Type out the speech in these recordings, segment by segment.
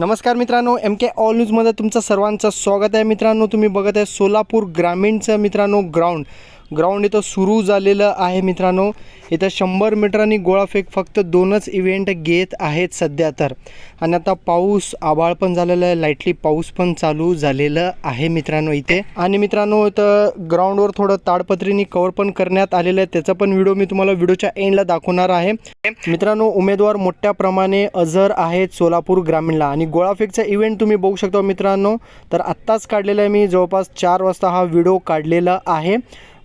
नमस्कार मित्रांनो एम के ऑल न्यूजमध्ये तुमचं सर्वांचं स्वागत आहे. मित्रांनो तुम्ही बघत आहे सोलापूर ग्रामीणचं मित्रांनो ग्राउंड ग्राउंड इथं सुरू झालेलं आहे मित्रांनो. इथं शंभर मीटर आणि गोळाफेक फक्त दोनच इव्हेंट घेत आहेत सध्या तर. आणि आता पाऊस आभाळ पण झालेलं आहे. लाईटली पाऊस पण चालू झालेलं आहे मित्रांनो इथे. आणि मित्रांनो इथं ग्राउंडवर थोडं ताडपत्रीने कवर पण करण्यात आलेलं आहे. त्याचा पण व्हिडिओ मी तुम्हाला व्हिडिओच्या एंडला दाखवणार आहे. मित्रांनो उमेदवार मोठ्या प्रमाणे अजर आहेत सोलापूर ग्रामीणला. आणि गोळाफेकचा इव्हेंट तुम्ही बघू शकता मित्रांनो. तर आत्ताच काढलेला आहे मी. जवळपास चार वाजता हा व्हिडिओ काढलेला आहे.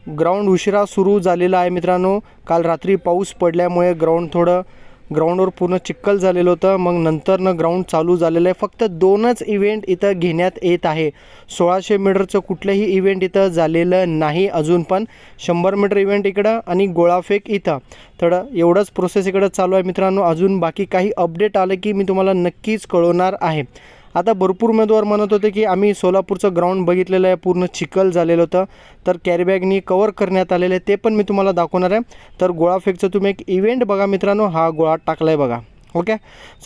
ग्राउंड उशिरा सुरू झालेला आहे मित्रांनो. काल रात्री पाऊस पडल्यामुळे ग्राउंड थोडं ग्राउंडवर पूर्ण चिक्कल झालेलं होतं. मग नंतरनं ग्राउंड चालू झालेलं आहे. फक्त दोनच इव्हेंट इथं घेण्यात येत आहे. सोळाशे मीटरचं कुठलंही इव्हेंट इथं झालेलं नाही अजून पण. शंभर मीटर इव्हेंट इकडं आणि गोळाफेक इथं. तर एवढंच प्रोसेस इकडं चालू आहे मित्रांनो. अजून बाकी काही अपडेट आलं की मी तुम्हाला नक्कीच कळवणार आहे. आता भरपूर उमेदवार म्हणत होते की आम्ही सोलापूरचं ग्राउंड बघितलेलं आहे पूर्ण चिखल झालेलं होतं. तर कॅरीबॅगनी कवर करण्यात आलेलं आहे ते पण मी तुम्हाला दाखवणार आहे. तर गोळाफेकचं तुम्ही एक इव्हेंट बघा मित्रांनो हा गोळा टाकला आहे बघा. ओके?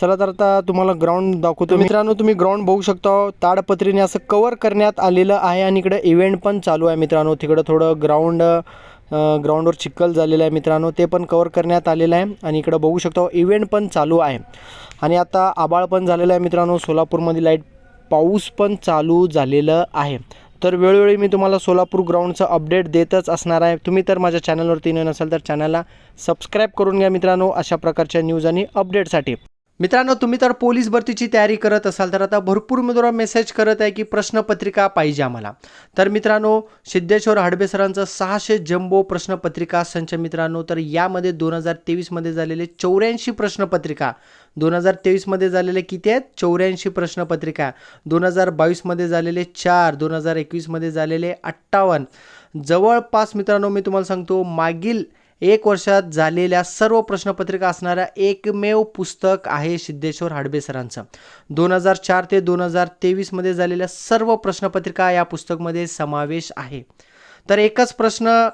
चला तर आता तुम्हाला ग्राउंड दाखवतो. मित्रांनो तुम्ही ग्राउंड बघू शकता ताडपत्रीने असं कवर करण्यात आलेलं आहे आणि इकडे इव्हेंट पण चालू आहे मित्रांनो. तिकडं थोडं ग्राउंड ग्राउंडवर चिखल झालेलं आहे मित्रांनो. ते पण कवर करण्यात आलेलं आहे आणि इकडं बघू शकतो इव्हेंट पण चालू आहे. आणि आता आबाळ पण झालेलं आहे मित्रांनो सोलापूरमध्ये लाइट पाऊस पण चालू झालेलं आहे. तर वेळोवेळी मी तुम्हाला सोलापूर ग्राउंडचं अपडेट देतच असणार आहे. तुम्ही तर माझ्या चॅनलवरती नसाल तर चॅनलला सबस्क्राईब करून घ्या मित्रांनो अशा प्रकारच्या न्यूज आणि अपडेटसाठी मित्रांनो तुम्ही तर पोलीस भरतीची तयारी करत असाल तर आता भरपूर उमेदवार मेसेज करत आहे की प्रश्नपत्रिका पाहिजे आम्हाला. तर मित्रांनो सिद्धेश्वर हडबे सरांचं सहाशे जम्बो प्रश्नपत्रिका संच मित्रांनो तर यामध्ये दोन हजार तेवीसमध्ये झालेले चौऱ्याऐंशी प्रश्नपत्रिका. दोन हजार तेवीसमध्ये झालेले किती आहेत? चौऱ्याऐंशी प्रश्नपत्रिका. दोन हजार बावीसमध्ये झालेले चार दोन हजार एकवीसमध्ये झालेले अठ्ठावन्न. जवळपास मित्रांनो मी तुम्हाला सांगतो मागील एक वर्षात झालेल्या सर्व प्रश्नपत्रिका असणाऱ्या एकमेव पुस्तक आहे सिद्धेश्वर हाडबे सरांचं. दोन हजार चार ते दोन हजार तेवीसमध्ये झालेल्या सर्व प्रश्नपत्रिका या पुस्तकमध्ये समावेश आहे. तर एकच प्रश्न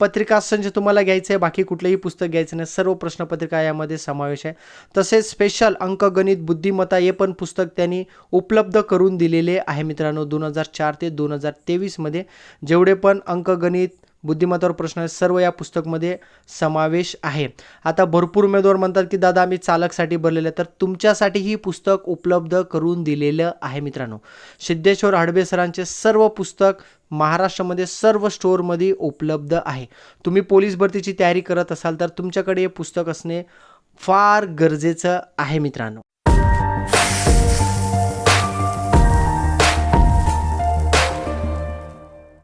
पत्रिका संच तुम्हाला घ्यायचं आहे बाकी कुठलंही पुस्तक घ्यायचं नाही. सर्व प्रश्नपत्रिका यामध्ये समावेश आहे. तसेच स्पेशल अंकगणित बुद्धिमत्ता हे पण पुस्तक त्यांनी उपलब्ध करून दिलेले आहे मित्रांनो दोन हजार चार ते दोन हजार तेवीसमध्ये जेवढे पण अंकगणित बुद्धिमत्तावर प्रश्न आहे सर्व या पुस्तकमध्ये समावेश आहे. आता भरपूर उमेदवार म्हणतात की दादा आम्ही चालकसाठी भरलेलं आहे. तर तुमच्यासाठी ही पुस्तक उपलब्ध करून दिलेलं आहे मित्रांनो. सिद्धेश्वर हडबे सरांचे सर्व पुस्तक महाराष्ट्रामध्ये सर्व स्टोअरमध्ये उपलब्ध आहे. तुम्ही पोलीस भरतीची तयारी करत असाल तर तुमच्याकडे हे पुस्तक असणे फार गरजेचं आहे मित्रांनो.